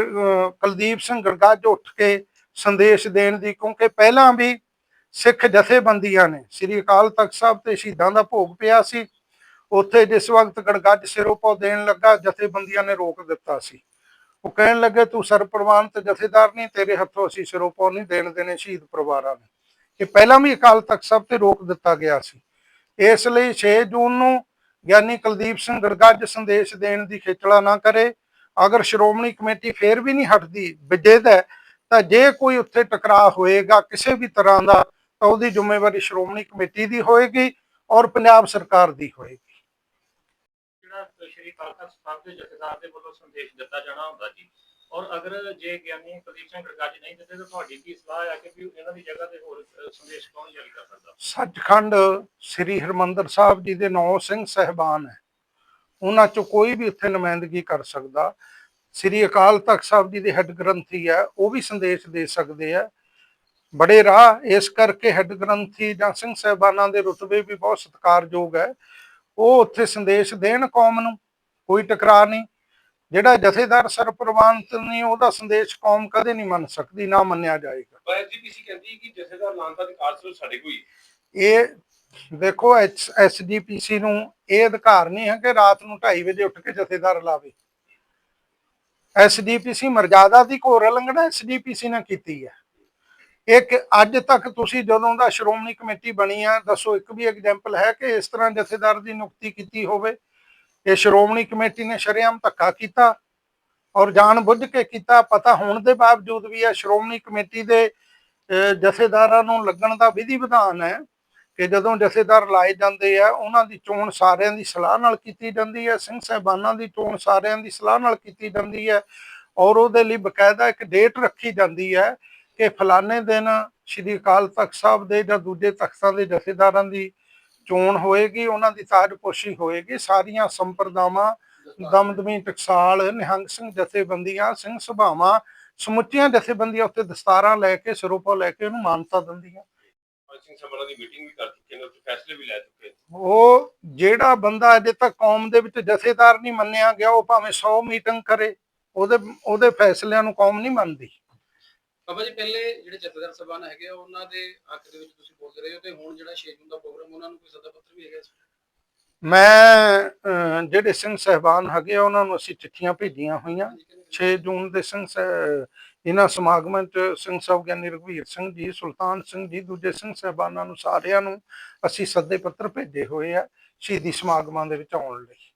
ਕੁਲਦੀਪ ਸਿੰਘ ਗੜਗੱਜ ਉੱਠ ਕੇ ਸੰਦੇਸ਼ ਦੇਣ ਦੀ, ਕਿਉਂਕਿ ਪਹਿਲਾਂ ਵੀ ਸਿੱਖ ਜਥੇਬੰਦੀਆਂ ਨੇ, ਸ੍ਰੀ ਅਕਾਲ ਤਖਤ ਸਾਹਿਬ ਤੇ ਸ਼ਹੀਦਾਂ ਦਾ ਭੋਗ ਪਿਆ ਸੀ। ਉੱਥੇ ਜਿਸ ਵਕਤ ਗੜਗੱਜ ਸਿਰੋਪੋ ਦੇਣ ਲੱਗਾ, ਜਥੇਬੰਦੀਆਂ ਨੇ ਰੋਕ ਦਿੱਤਾ ਸੀ। ਉਹ ਕਹਿਣ ਲੱਗੇ, ਤੂੰ ਸਰਪ੍ਰਵਾਨ ਤੇ ਜਥੇਦਾਰ ਨਹੀਂ, ਤੇਰੇ ਹੱਥੋਂ ਅਸੀਂ ਸਿਰੋਪੋ ਨਹੀਂ ਦੇਣ ਦੇਣੇ ਸ਼ਹੀਦ ਪਰਿਵਾਰਾਂ ਨੂੰ। ਇਹ ਪਹਿਲਾਂ ਵੀ ਅਕਾਲ ਤਖਤ ਸਾਹਿਬ ਤੇ ਰੋਕ ਦਿੱਤਾ ਗਿਆ ਸੀ। ਇਸ ਲਈ 6 ਜੂਨ ਨੂੰ ਗਿਆਨੀ ਕੁਲਦੀਪ ਸਿੰਘ ਗੜਗੱਜ ਸੰਦੇਸ਼ ਦੇਣ ਦੀ ਖੇਚਲਾ ਨਾ ਕਰੇ। ਅਗਰ ਸ਼੍ਰੋਮਣੀ ਕਮੇਟੀ ਫੇਰ ਵੀ ਨਹੀਂ ਹਟਦੀ ਵਿਜੇਦ ਹੈ, ਤਾਂ ਜੇ ਕੋਈ ਉੱਥੇ ਟਕਰਾਅ ਹੋਏਗਾ, ਕਿਸੇ ਵੀ ਤਰ੍ਹਾਂ ਦਾ, ਤਾਂ ਉਹਦੀ ਜ਼ਿੰਮੇਵਾਰੀ ਸ਼੍ਰੋਮਣੀ ਕਮੇਟੀ ਦੀ ਹੋਏਗੀ ਔਰ ਪੰਜਾਬ ਸਰਕਾਰ ਦੀ ਹੋਏਗੀ। ਸ਼੍ਰੀ ਅਕਾਲ ਤਖਤ ਸਾਹਿਬ ਦੇ ਜਥੇਦਾਰ ਦੇ ਵੱਲੋਂ ਸੰਦੇਸ਼ ਦਿੱਤਾ ਜਾਣਾ ਹੁੰਦਾ ਜੀ। ਔਰ ਅਗਰ ਜੇ ਗਿਆਨੀ ਕੁਲਦੀਪ ਸਿੰਘ ਗੜਗੱਜ ਨਹੀਂ ਦਿੰਦੇ ਤਾਂ ਤੁਹਾਡੀ ਕੀ ਸਲਾਹ ਹੈ ਕਿ ਵੀ ਇਹਨਾਂ ਦੀ ਜਗ੍ਹਾ ਤੇ ਹੋਰ ਸੰਦੇਸ਼ ਕੌਣ ਜਾਰੀ ਕਰ ਸਕਦਾ? ਸੱਚਖੰਡ ਸ੍ਰੀ ਹਰਮੰਦਰ ਸਾਹਿਬ ਜੀ ਦੇ ਨੌ ਸਿੰਘ ਸਹਿਬਾਨ ਹੈ। ਉਹਨਾਂ ਚੋਂ ਕੋਈ ਵੀ ਉੱਥੇ ਨੁਮਾਇੰਦਗੀ ਕਰ ਸਕਦਾ। ਸ੍ਰੀ ਅਕਾਲ ਤਖਤ ਸਾਹਿਬ ਜੀ ਦੇ ਹੈੱਡ ਗ੍ਰੰਥੀ ਹੈ, ਉਹ ਵੀ ਸੰਦੇਸ਼ ਦੇ ਸਕਦੇ ਆ। ਬੜੇ ਰਾਹ ਇਸ ਕਰਕੇ ਹੈੱਡ ਗ੍ਰੰਥੀ ਜਾਂ ਸਿੰਘ ਸਹਿਬਾਨਾਂ ਦੇ ਰੁਤਬੇ ਵੀ ਬਹੁਤ ਸਤਿਕਾਰਯੋਗ ਹੈ। ਉਹ ਉੱਥੇ ਸੰਦੇਸ਼ ਦੇਣ ਕੌਮ ਨੂੰ। ਕੋਈ ਟਕਰਾਅ ਨਹੀਂ। ਜਿਹੜਾ ਜਥੇਦਾਰ ਸਰਪ੍ਰਵਾਨਤ ਨਹੀਂ ਉਹਦਾ ਸੰਦੇਸ਼ ਕੌਮ ਕਦੇ ਨਹੀਂ ਮੰਨ ਸਕਦੀ ਨਾ ਮੰਨਿਆ ਜਾਏਗਾ। ਪਰ ਐਸਜੀਪੀਸੀ ਕਹਿੰਦੀ ਹੈ ਕਿ ਜਥੇਦਾਰ ਲਾਂਤਾ ਦੇ ਕਾਰਜ ਸਾਡੇ ਕੋਈ ਇਹ ਦੇਖੋ ਐਸਜੀਪੀਸੀ ਨੂੰ ਇਹ ਅਧਿਕਾਰ ਨਹੀਂ ਹੈ ਕਿ ਰਾਤ ਨੂੰ 2:30 ਵਜੇ ਉੱਠ ਕੇ ਜਥੇਦਾਰ ਲਾਵੇ। ਐਸਜੀਪੀਸੀ ਮਰਜ਼ਾਦਾ ਦੀ ਘੋਰ ਉਲੰਘਣਾ ਐਸਜੀਪੀਸੀ ਨੇ ਕੀਤੀ ਹੈ। ਇੱਕ ਅੱਜ ਤੱਕ ਤੁਸੀਂ ਜਦੋਂ ਦਾ ਸ਼੍ਰੋਮਣੀ ਕਮੇਟੀ ਬਣੀ ਆ ਦੱਸੋ ਇੱਕ ਵੀ ਐਗਜ਼ਾਮਪਲ ਹੈ ਕਿ ਇਸ ਤਰ੍ਹਾਂ ਜਥੇਦਾਰ ਦੀ ਨਿਯੁਕਤੀ ਕੀਤੀ ਹੋਵੇ? ਇਹ ਸ਼੍ਰੋਮਣੀ ਕਮੇਟੀ ਨੇ ਸ਼ਰੇਆਮ ਧੱਕਾ ਕੀਤਾ ਔਰ ਜਾਣ ਬੁੱਝ ਕੇ ਕੀਤਾ। ਪਤਾ ਹੋਣ ਦੇ ਬਾਵਜੂਦ ਵੀ ਇਹ ਸ਼੍ਰੋਮਣੀ ਕਮੇਟੀ ਦੇ ਜਥੇਦਾਰਾਂ ਨੂੰ ਲੱਗਣ ਦਾ ਵਿਧੀ ਵਿਧਾਨ ਹੈ ਕਿ ਜਦੋਂ ਜਥੇਦਾਰ ਲਾਏ ਜਾਂਦੇ ਆ, ਉਹਨਾਂ ਦੀ ਚੋਣ ਸਾਰਿਆਂ ਦੀ ਸਲਾਹ ਨਾਲ ਕੀਤੀ ਜਾਂਦੀ ਹੈ, ਸਿੰਘ ਸਾਹਿਬਾਨਾਂ ਦੀ ਚੋਣ ਸਾਰਿਆਂ ਦੀ ਸਲਾਹ ਨਾਲ ਕੀਤੀ ਜਾਂਦੀ ਹੈ ਔਰ ਉਹਦੇ ਲਈ ਬਕਾਇਦਾ ਇੱਕ ਡੇਟ ਰੱਖੀ ਜਾਂਦੀ ਹੈ ਕਿ ਫਲਾਣੇ ਦਿਨ ਸ਼੍ਰੀ ਅਕਾਲ ਤਖਤ ਸਾਹਿਬ ਦੇ ਜਾਂ ਦੂਜੇ ਤਖਤਾਂ ਦੇ ਜਥੇਦਾਰਾਂ ਦੀ ਚੋਣ ਹੋਏਗੀ ਉਹਨਾਂ ਦੀ ਤਾਜਪੋਸ਼ੀ ਹੋਏਗੀ ਸਾਰੀਆਂ ਸੰਪਰਦਾਵਾਂ ਦਮਦਮੀ ਟਕਸਾਲ ਨਿਹੰਗ ਸਿੰਘ ਜਥੇਬੰਦੀਆਂ ਸਿੰਘ ਸਭਾਵਾਂ ਸਮੁੱਚੀਆਂ ਜਥੇਬੰਦੀਆਂ ਉੱਤੇ ਦਸਤਾਰਾਂ ਲੈ ਕੇ ਸਰੂਪਾ ਲੈ ਕੇ ਉਹਨੂੰ ਮਾਨਤਾ ਦਿੰਦੀਆਂ। ਪੰਜ ਸਿੰਘ ਸਭਨਾਂ ਦੀ ਮੀਟਿੰਗ ਵੀ ਕਰ ਚੁੱਕੇ ਨੇ ਉੱਥੇ ਫੈਸਲੇ ਵੀ ਲੈ ਚੁੱਕੇ ਨੇ। ਉਹ ਜਿਹੜਾ ਬੰਦਾ ਅਜੇ ਤੱਕ ਕੌਮ ਦੇ ਵਿੱਚ ਜਥੇਦਾਰ ਨਹੀਂ ਮੰਨਿਆ ਗਿਆ ਉਹ ਭਾਵੇਂ 100 ਮੀਟਿੰਗ ਕਰੇ ਉਹਦੇ ਉਹਦੇ ਫੈਸਲਿਆਂ ਨੂੰ ਕੌਮ ਨਹੀਂ ਮੰਨਦੀ। ਬਾਬਾ ਜੀ ਪਹਿਲੇ ਜਿਹੜੇ ਜਥੇਦਾਰ ਸਭਾਨ ਹੈਗੇ ਆ, ਉਹਨਾਂ ਦੇ ਹੱਕ ਦੇ ਵਿੱਚ ਤੁਸੀਂ ਬੋਲਦੇ ਰਹੇ ਹੋ ਤੇ ਹੁਣ ਜਿਹੜਾ 6 ਜੂਨ ਦਾ ਪ੍ਰੋਗਰਾਮ ਉਹਨਾਂ ਨੂੰ ਕੋਈ ਸੱਦਾ ਪੱਤਰ ਵੀ ਹੈਗਾ ਇਸ ਮੈਂ ਅਹ, ਜਿਹੜੇ ਸਿੰਘ ਸਹਿਬਾਨ ਹੈਗੇ ਆ, ਉਹਨਾਂ ਨੂੰ ਅਸੀਂ ਚਿੱਠੀਆਂ ਭੇਜੀਆਂ ਹੋਈਆਂ। 6 ਜੂਨ ਦੇ ਸਿੰਘ ਸਹਿ- ਇਹਨਾਂ ਸਮਾਗਮਾਂ 'ਚ ਸਿੰਘ ਸਾਹਿਬ ਗਿਆਨੀ ਰਘਵੀਰ ਸਿੰਘ ਜੀ ਸੁਲਤਾਨ ਸਿੰਘ ਜੀ ਦੂਜੇ ਸਿੰਘ ਸਹਿਬਾਨਾਂ ਨੂੰ ਸਾਰਿਆਂ ਨੂੰ ਅਸੀਂ ਸੱਦੇ ਪੱਤਰ ਭੇਜੇ ਹੋਏ ਆ ਸ਼ਹੀਦੀ ਸਮਾਗਮਾਂ ਦੇ ਵਿੱਚ ਆਉਣ ਲਈ।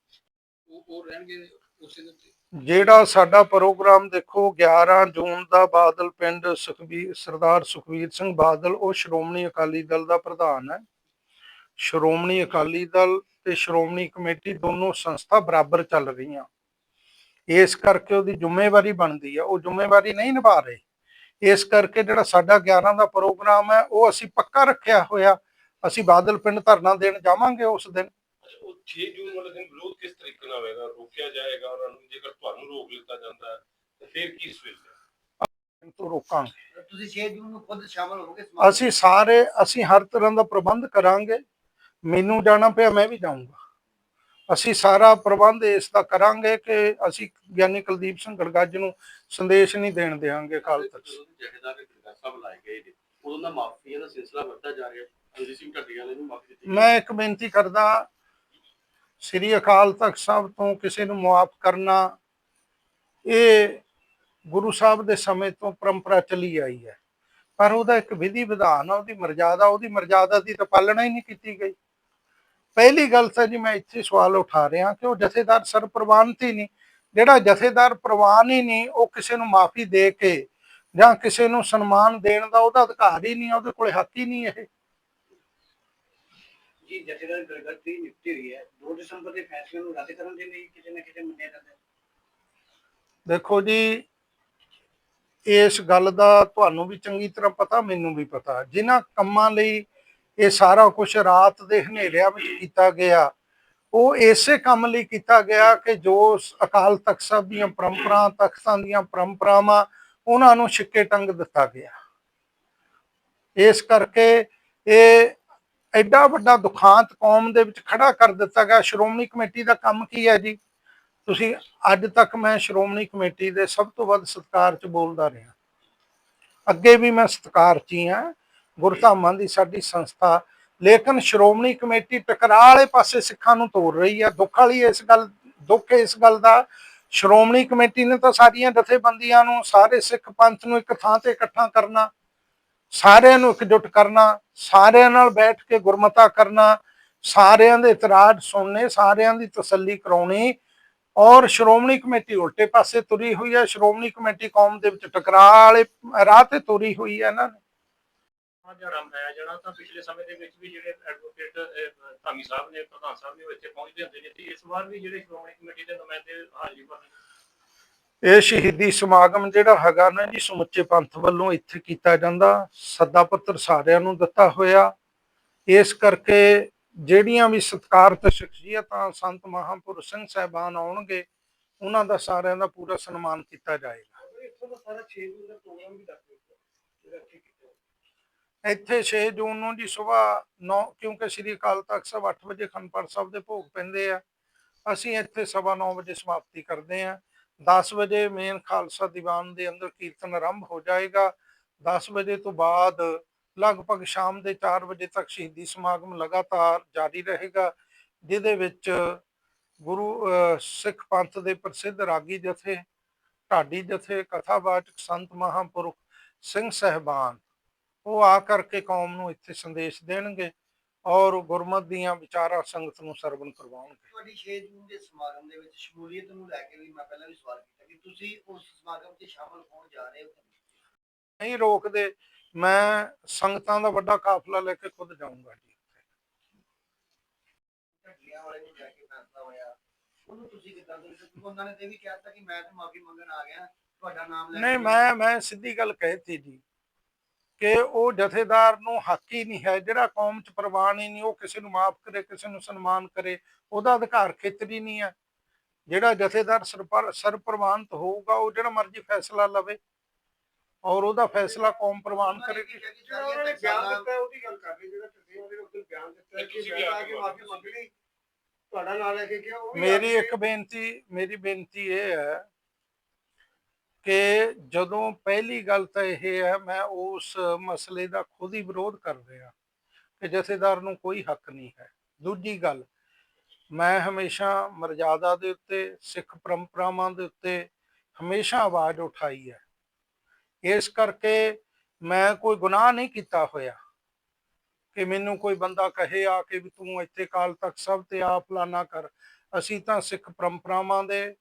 ਉਹ ਉਹ ਰਹਿਣਗੇ ਉਸੇ ਦੇ ਉੱਤੇ ਜਿਹੜਾ ਸਾਡਾ ਪ੍ਰੋਗਰਾਮ ਦੇਖੋ 11 ਜੂਨ ਦਾ ਬਾਦਲ ਪਿੰਡ ਸੁਖਬੀਰ ਸਰਦਾਰ ਸੁਖਬੀਰ ਸਿੰਘ ਬਾਦਲ, ਉਹ ਸ਼੍ਰੋਮਣੀ ਅਕਾਲੀ ਦਲ ਦਾ ਪ੍ਰਧਾਨ ਹੈ। ਸ਼੍ਰੋਮਣੀ ਅਕਾਲੀ ਦਲ ਤੇ ਸ਼੍ਰੋਮਣੀ ਕਮੇਟੀ ਦੋਨੋਂ ਸੰਸਥਾ ਬਰਾਬਰ ਚੱਲ ਰਹੀਆਂ। ਇਸ ਕਰਕੇ ਉਹਦੀ ਜ਼ਿੰਮੇਵਾਰੀ ਬਣਦੀ ਆ ਉਹ ਜ਼ਿੰਮੇਵਾਰੀ ਨਹੀਂ ਨਿਭਾ ਰਹੇ। ਇਸ ਕਰਕੇ ਜਿਹੜਾ ਸਾਡਾ 11 ਦਾ ਪ੍ਰੋਗਰਾਮ ਹੈ, ਉਹ ਅਸੀਂ ਪੱਕਾ ਰੱਖਿਆ ਹੋਇਆ। ਅਸੀਂ ਬਾਦਲ ਪਿੰਡ ਧਰਨਾ ਦੇਣ ਜਾਵਾਂਗੇ ਉਸ ਦਿਨ। ਉਹ 6 ਜੂਨ ਵਾਲੇ ਦਿਨ ਵਿਰੋਧ ਕਿਸ ਤਰੀਕੇ ਨਾਲ ਹੋਏਗਾ? ਰੋਕਿਆ ਜਾਏਗਾ ਉਹਨਾਂ ਨੂੰ? ਜੇਕਰ ਤੁਹਾਨੂੰ ਰੋਕ ਲਿੱਤਾ ਜਾਂਦਾ ਹੈ ਤਾਂ ਫਿਰ ਕੀ ਸਵੇਲ? ਤੋਂ ਰੋਕਾਂਗੇ। ਤੁਸੀਂ 6 ਜੂਨ ਨੂੰ ਖੁਦ ਸ਼ਾਮਲ ਵਿੱਚ? ਅਸੀਂ ਸਾਰੇ ਅਸੀਂ ਹਰ ਤਰ੍ਹਾਂ ਦਾ ਪ੍ਰਬੰਧ ਕਰਾਂਗੇ। ਮੈਨੂੰ ਜਾਣਾ ਪਿਆ ਮੈਂ ਵੀ ਜਾਊਂਗਾ। ਅਸੀਂ ਸਾਰਾ ਪ੍ਰਬੰਧ ਇਸ ਦਾ ਕਰਾਂਗੇ ਕਿ ਅਸੀਂ ਗਿਆਨੀ ਕੁਲਦੀਪ ਸਿੰਘ ਗੜਗੱਜ ਨੂੰ ਸੰਦੇਸ਼ ਨਹੀਂ ਦੇਣ ਦੇਵਾਂਗੇ ਮਾਫੀ ਦਿੱਤੀ। ਮੈਂ ਇੱਕ ਬੇਨਤੀ ਕਰਦਾ ਸ੍ਰੀ ਅਕਾਲ ਤਖਤ ਸਾਹਿਬ ਤੋਂ ਕਿਸੇ ਨੂੰ ਮੁਆਫ ਕਰਨਾ, ਇਹ ਗੁਰੂ ਸਾਹਿਬ ਦੇ ਸਮੇਂ ਤੋਂ ਪਰੰਪਰਾ ਚੱਲੀ ਆਈ ਹੈ। ਪਰ ਉਹਦਾ ਇੱਕ ਵਿਧੀ ਵਿਧਾਨ ਆ, ਉਹਦੀ ਮਰਜ਼ਾਦਾ ਉਹਦੀ ਮਰਜ਼ਾਦਾ ਦੀ ਤਾਂ ਪਾਲਣਾ ਹੀ ਨਹੀਂ ਕੀਤੀ ਗਈ। ਪਹਿਲੀ ਗੱਲ ਤਾਂ ਜੀ ਮੈਂ ਇੱਥੇ ਸਵਾਲ ਉਠਾ ਰਿਹਾ ਕਿ ਉਹ ਜਥੇਦਾਰ ਸਰਪ੍ਰਵਾਨਤ ਹੀ ਨਹੀਂ। ਜਿਹੜਾ ਜਥੇਦਾਰ ਪ੍ਰਵਾਨ ਹੀ ਨਹੀਂ, ਉਹ ਕਿਸੇ ਨੂੰ ਮਾਫੀ ਦੇ ਕੇ ਜਾਂ ਕਿਸੇ ਨੂੰ ਸਨਮਾਨ ਦੇਣ ਦਾ ਉਹਦਾ ਅਧਿਕਾਰ ਹੀ ਨਹੀਂ, ਉਹਦੇ ਕੋਲੇ ਹੱਕ ਹੀ ਨਹੀਂ ਇਹ। ਜੀ ਜਥੇਦਾਰ ਗਰਗਤ ਦੀ ਨਿਯੁਕਤੀ ਹੋਈ ਹੈ। 2 ਦਸੰਬਰ ਦੇ ਫੈਸਲੇ ਨੂੰ ਰੱਦ ਕਰਨ ਦੇ ਲਈ ਕਿਤੇ ਨਾ ਕਿਤੇ ਮੰਨਿਆ ਜਾਂਦਾ ਦੇਖੋ ਜੀ, ਇਸ ਗੱਲ ਦਾ ਤੁਹਾਨੂੰ ਵੀ ਚੰਗੀ ਤਰ੍ਹਾਂ ਪਤਾ, ਮੈਨੂੰ ਵੀ ਪਤਾ। ਜਿਨ੍ਹਾਂ ਕੰਮਾਂ ਲਈ ਇਹ ਸਾਰਾ ਕੁਝ ਰਾਤ ਦੇ ਹਨੇਰਿਆਂ ਵਿੱਚ ਕੀਤਾ ਗਿਆ, ਉਹ ਇਸੇ ਕੰਮ ਲਈ ਕੀਤਾ ਗਿਆ ਕਿ ਜੋ ਅਕਾਲ ਤਖਤ ਸਾਹਿਬ ਦੀਆਂ ਪਰੰਪਰਾ, ਤਖਤਾਂ ਦੀਆਂ ਪਰੰਪਰਾਵਾਂ, ਉਹਨਾਂ ਨੂੰ ਛਿੱਕੇ ਟੰਗ ਦਿੱਤਾ ਗਿਆ। ਇਸ ਕਰਕੇ ਇਹ ਐਡਾ ਵੱਡਾ ਦੁਖਾਂਤ ਕੌਮ ਦੇ ਵਿੱਚ ਖੜਾ ਕਰ ਦਿੱਤਾ ਗਿਆ। ਸ਼੍ਰੋਮਣੀ ਕਮੇਟੀ ਦਾ ਕੰਮ ਕੀ ਹੈ ਜੀ? ਤੁਸੀਂ ਅੱਜ ਤੱਕ ਮੈਂ ਸ਼੍ਰੋਮਣੀ ਕਮੇਟੀ ਦੇ ਸਭ ਤੋਂ ਵੱਧ ਸਤਿਕਾਰ ਚ ਬੋਲਦਾ ਰਿਹਾ। ਅੱਗੇ ਵੀ ਮੈਂ ਸਤਿਕਾਰ ਚ ਹੀ ਹਾਂ। ਗੁਰਧਾਮਾਂ ਦੀ ਸਾਡੀ ਸੰਸਥਾ ਲੇਕਿਨ ਸ਼੍ਰੋਮਣੀ ਕਮੇਟੀ ਟਕਰਾਅ ਵਾਲੇ ਪਾਸੇ ਸਿੱਖਾਂ ਨੂੰ ਤੋੜ ਰਹੀ ਹੈ ਦੁੱਖ ਵਾਲੀ ਇਸ ਗੱਲ, ਦੁੱਖ ਇਸ ਗੱਲ ਦਾ, ਸ਼੍ਰੋਮਣੀ ਕਮੇਟੀ ਨੇ ਤਾਂ ਸਾਰੀਆਂ ਜਥੇਬੰਦੀਆਂ ਨੂੰ, ਸਾਰੇ ਸਿੱਖ ਪੰਥ ਨੂੰ ਇੱਕ ਥਾਂ ਤੇ ਇਕੱਠਾ ਕਰਨਾ ਸਾਰਿਆਂ ਨੂੰ ਇਕਜੁੱਟ ਕਰਨਾ, ਸਾਰਿਆਂ ਨਾਲ ਬੈਠ ਕੇ ਗੁਰਮਤਾ ਕਰਨਾ, ਸਾਰਿਆਂ ਦੇ ਇਤਰਾਜ਼ ਸੁਣਨੇ, ਸਾਰਿਆਂ ਦੀ ਤਸੱਲੀ ਕਰਾਉਣੀ ਔਰ ਸ਼੍ਰੋਮਣੀ ਕਮੇਟੀ ਉਲਟੇ ਪਾਸੇ ਤੁਰੀ ਹੋਈ ਹੈ। ਸ਼੍ਰੋਮਣੀ ਕਮੇਟੀ ਕੌਮ ਦੇ ਵਿੱਚ ਟਕਰਾਅ ਵਾਲੇ ਰਾਹ ਤੇ ਤੁਰੀ ਹੋਈ ਹੈ ਇਹਨਾਂ ਨੇ। ਜਿਹੜਾ ਮੈਂ ਜਾਣਾ ਤਾਂ ਪਿਛਲੇ ਸਮੇਂ ਦੇ ਵਿੱਚ ਵੀ ਜਿਹੜੇ ਐਡਵੋਕੇਟ ਧਾਮੀ ਸਾਹਿਬ ਨੇ, ਪ੍ਰਧਾਨ ਸਾਹਿਬ ਨੇ ਇੱਥੇ ਪਹੁੰਚਦੇ ਹੁੰਦੇ ਨੇ ਤੇ ਇਸ ਵਾਰ ਵੀ ਜਿਹੜੇ ਸ਼੍ਰੋਮਣੀ ਕਮੇਟੀ ਦੇ ਨੁਮਾਇੰਦੇ ਹਾਜ਼ਰੀ ਭਰਨ ਇਹ ਸ਼ਹੀਦੀ ਸਮਾਗਮ ਜਿਹੜਾ ਹੈਗਾ ਨਾ ਜੀ ਸਮੁੱਚੇ ਪੰਥ ਵੱਲੋਂ ਇੱਥੇ ਕੀਤਾ ਜਾਂਦਾ। ਸੱਦਾ ਪੱਤਰ ਸਾਰਿਆਂ ਨੂੰ ਦਿੱਤਾ ਹੋਇਆ। ਇਸ ਕਰਕੇ ਜਿਹੜੀਆਂ ਵੀ ਸਤਿਕਾਰਤ ਸ਼ਖਸੀਅਤਾਂ ਸੰਤ ਮਹਾਂਪੁਰਸ਼ ਸਿੰਘ ਸਾਹਿਬਾਨ ਆਉਣਗੇ ਉਹਨਾਂ ਦਾ ਸਾਰਿਆਂ ਦਾ ਪੂਰਾ ਸਨਮਾਨ ਕੀਤਾ ਜਾਏਗਾ। ਇੱਥੋਂ ਦਾ ਸਾਰਾ 6 ਜੂਨ ਦਾ ਪ੍ਰੋਗਰਾਮ ਵੀ ਦੱਸ ਦਿਓ ਜਿਹੜਾ ਠੀਕ ਕੀਤਾ ਇੱਥੇ 6 ਜੂਨ ਨੂੰ ਜੀ ਸਵੇਰ 9 ਕਿਉਂਕਿ ਸ੍ਰੀ ਅਕਾਲ ਤਖਤ ਸਾਹਿਬ 8 ਵਜੇ ਖੰਡਪੜ ਸਾਹਿਬ ਦੇ ਭੋਗ ਪੈਂਦੇ ਆ। ਅਸੀਂ ਇੱਥੇ ਸਵਾ 9 ਵਜੇ ਸਮਾਪਤੀ ਕਰਦੇ ਆ। 10 ਵਜੇ ਮੇਨ ਖਾਲਸਾ ਦੀਵਾਨ ਦੇ ਅੰਦਰ ਕੀਰਤਨ ਆਰੰਭ ਹੋ ਜਾਏਗਾ। 10 ਵਜੇ ਤੋਂ ਬਾਅਦ ਲਗਭਗ ਸ਼ਾਮ ਦੇ 4 ਵਜੇ ਤੱਕ ਸ਼ਹੀਦੀ ਸਮਾਗਮ ਲਗਾਤਾਰ ਜਾਰੀ ਰਹੇਗਾ, ਜਿਹਦੇ ਵਿੱਚ ਗੁਰੂ ਸਿੱਖ ਪੰਥ ਦੇ ਪ੍ਰਸਿੱਧ ਰਾਗੀ ਜਥੇ, ਢਾਡੀ ਜਥੇ, ਕਥਾਵਾਚਕ ਸੰਤ ਮਹਾਂਪੁਰਖ ਸਿੰਘ ਸਹਿਬਾਨ, ਉਹ ਆ ਕਰਕੇ ਕੌਮ ਨੂੰ ਇੱਥੇ ਸੰਦੇਸ਼ ਦੇਣਗੇ। ਔਰ ਗੁਰਮਤ ਦੀਆਂ ਵਿਚਾਰਾਂ ਸੰਗਤ ਨੂੰ ਸਰਵਣ ਕਰਵਾਉਣਗੇ। ਤੁਹਾਡੀ 6 ਜੂਨ ਦੇ ਸਮਾਗਮ ਦੇ ਵਿੱਚ ਸ਼ਮੂਲੀਅਤ ਨੂੰ ਲੈ ਕੇ ਵੀ ਮੈਂ ਪਹਿਲਾਂ ਵੀ ਸਵਾਲ ਕੀਤਾ ਕਿ ਤੁਸੀਂ ਉਸ ਸਮਾਗਮ 'ਚ ਸ਼ਾਮਲ ਹੋਣ ਜਾ ਰਹੇ ਹੋ? ਨਹੀਂ ਰੋਕਦੇ। ਮੈਂ ਸੰਗਤਾਂ ਦਾ ਵੱਡਾ ਕਾਫਲਾ ਲੈ ਕੇ ਖੁਦ ਜਾਊਂਗਾ ਜੀ ਢੱਡੀਆਂ ਵਾਲੇ ਨੂੰ ਜਾ ਕੇ ਫੈਸਲਾ ਹੋਇਆ। ਉਹਨੂੰ ਤੁਸੀਂ ਕਿੱਦਾਂ ਦੇ ਕਿਉਂਕਿ ਉਹਨਾਂ ਨੇ ਤੇ ਵੀ ਕਿਹਾ ਕਿ ਮੈਂ ਤਾਂ ਮਾਫੀ ਮੰਗਣ ਆ ਗਿਆ। ਤੁਹਾਡਾ ਨਾਮ ਲੈ ਨਹੀਂ ਮੈਂ ਮੈਂ ਸਿੱਧੀ ਗੱਲ ਕਹਿਤੀ ਜੀ। ਕਿ ਉਹ ਜਥੇਦਾਰ ਨੂੰ ਹੱਕ ਹੀ ਨਹੀਂ ਹੈ ਜਿਹੜਾ ਕੌਮ 'ਚ ਪ੍ਰਵਾਨ ਹੀ ਨਹੀਂ ਉਹ ਕਿਸੇ ਨੂੰ ਮਾਫ ਕਰੇ ਕਿਸੇ ਨੂੰ ਸਨਮਾਨ ਕਰੇ ਉਹਦਾ ਅਧਿਕਾਰ ਖੇਤਰ ਹੀ ਨਹੀਂ ਹੈ। ਜਿਹੜਾ ਜਥੇਦਾਰ ਸਰਪਰ ਸਰਪ੍ਰਵਾਨਤ ਹੋਊਗਾ ਉਹ ਜਿਹੜਾ ਮਰਜ਼ੀ ਫੈਸਲਾ ਲਵੇ ਔਰ ਉਹਦਾ ਫੈਸਲਾ ਕੌਮ ਪ੍ਰਵਾਨ ਕਰੇਗੀ ਕਿਹਾ ਕਿ ਸਾਰੀਆਂ ਧੱਕੀਆਂ ਉਹਦੀ ਗੱਲ ਕਰ ਰਹੀ ਜਿਹੜਾ ਤੁਸੀਂ ਉਹਦੇ ਉੱਤੇ ਬਿਆਨ ਦਿੱਤਾ ਤੇ ਕਿ ਤੁਸੀਂ ਮੈਂ ਵੀ ਤਾਂ ਆ ਆ ਕੇ ਕੇ ਮਾਫੀ ਮੰਗਣੀ ਤੁਹਾਡਾ ਨਾਂ ਲੈ ਕੇ ਕਿਹਾ ਉਹ ਵੀ ਮੇਰੀ ਇੱਕ ਬੇਨਤੀ ਮੇਰੀ ਬੇਨਤੀ ਇਹ ਹੈ ਕਿ ਜਦੋਂ ਪਹਿਲੀ ਗੱਲ ਤਾਂ ਇਹ ਹੈ, ਮੈਂ ਉਸ ਮਸਲੇ ਦਾ ਖੁਦ ਹੀ ਵਿਰੋਧ ਕਰ ਰਿਹਾ ਕਿ ਜਥੇਦਾਰ ਨੂੰ ਕੋਈ ਹੱਕ ਨਹੀਂ ਹੈ। ਦੂਜੀ ਗੱਲ, ਮੈਂ ਹਮੇਸ਼ਾ ਮਰਜ਼ਾਦਾ ਦੇ ਉੱਤੇ, ਸਿੱਖ ਪਰੰਪਰਾਵਾਂ ਦੇ ਉੱਤੇ ਹਮੇਸ਼ਾ ਆਵਾਜ਼ ਉਠਾਈ ਹੈ। ਇਸ ਕਰਕੇ ਮੈਂ ਕੋਈ ਗੁਨਾਹ ਨਹੀਂ ਕੀਤਾ ਹੋਇਆ ਕਿ ਮੈਨੂੰ ਕੋਈ ਬੰਦਾ ਕਹੇ ਆ ਕੇ ਵੀ ਤੂੰ ਇੱਥੇ ਕਾਲ ਤੱਕ ਸਭ ਤੇ ਆ ਫਲਾਨਾ ਕਰ। ਅਸੀਂ ਤਾਂ ਸਿੱਖ ਪਰੰਪਰਾਵਾਂ ਦੇ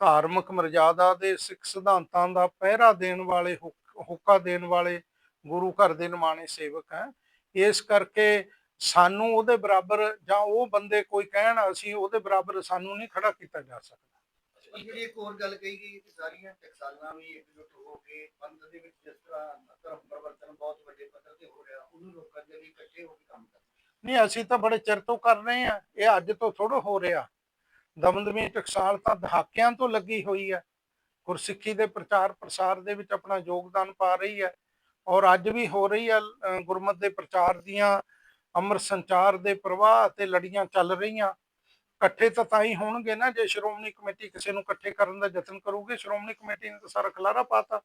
ਧਾਰਮਿਕ ਮਰਜ਼ਾਦਾ ਦੇ ਸਿੱਖ ਸਿਧਾਂਤਾਂ ਦਾ ਪਹਿਰਾ ਦੇਣ ਵਾਲੇ ਹੁਕ- ਦੇਣ ਵਾਲੇ ਗੁਰੂ ਘਰ ਦੇ ਨਿਮਾਣੇ ਸੇਵਕ ਹੈ। ਇਸ ਕਰਕੇ ਸਾਨੂੰ ਉਹਦੇ ਬਰਾਬਰ ਜਾਂ ਉਹ ਬੰਦੇ ਕੋਈ ਕਹਿਣ ਅਸੀਂ ਉਹਦੇ ਬਰਾਬਰ ਸਾਨੂੰ ਨਹੀਂ ਖੜਾ ਕੀਤਾ ਜਾ ਸਕਦਾ। ਜਿਹੜੀ ਇੱਕ ਹੋਰ ਗੱਲ ਕਹੀ ਗਈ ਕਿ ਸਾਰੀਆਂ ਟਕਸਾਲਾਂ ਵੀ ਇਕਜੁੱਟ ਹੋ ਕੇ ਪੰਥ ਦੇ ਵਿੱਚ ਜਿਸ ਤਰ੍ਹਾਂ ਧਰਮ ਪਰਿਵਰਤਨ ਬਹੁਤ ਵੱਡੇ ਪੱਧਰ ਤੇ ਹੋ ਰਿਹਾ ਉਹਨੂੰ ਲੋਕਾਂ ਦੇ ਲਈ ਇਕੱਠੇ ਹੋ ਕੇ ਕੰਮ ਕਰਨਾ ਨਹੀਂ ਅਸੀਂ ਤਾਂ ਬੜੇ ਚਿਰ ਤੋਂ ਕਰ ਰਹੇ ਆ ਇਹ ਅੱਜ ਤੋਂ ਥੋੜਾ ਹੋ ਰਿਹਾ। ਦਮਦਮੀ ਟਕਸਾਲ ਤਾਂ ਦਹਾਕਿਆਂ ਤੋਂ ਲੱਗੀ ਹੋਈ ਹੈ। ਗੁਰਸਿੱਖੀ ਦੇ ਪ੍ਰਚਾਰ ਪ੍ਰਸਾਰ ਦੇ ਵਿੱਚ ਆਪਣਾ ਯੋਗਦਾਨ ਪਾ ਰਹੀ ਹੈ ਔਰ ਅੱਜ ਵੀ ਹੋ ਰਹੀ ਹੈ ਗੁਰਮਤ ਦੇ ਪ੍ਰਚਾਰ ਦੀਆਂ ਅਮਰ ਸੰਚਾਰ ਦੇ ਪ੍ਰਵਾਹ ਤੇ ਲੜੀਆਂ ਚੱਲ ਰਹੀਆਂ। ਇਕੱਠੇ ਤਾਂ ਤਾਂ ਹੀ ਹੋਣਗੇ ਨਾ ਜੇ ਸ਼੍ਰੋਮਣੀ ਕਮੇਟੀ ਕਿਸੇ ਨੂੰ ਇਕੱਠੇ ਕਰਨ ਦਾ ਯਤਨ ਕਰੂਗੀ। ਸ਼੍ਰੋਮਣੀ ਕਮੇਟੀ ਨੇ ਤਾਂ ਸਾਰਾ ਖਲਾਰਾ ਪਾਤਾ।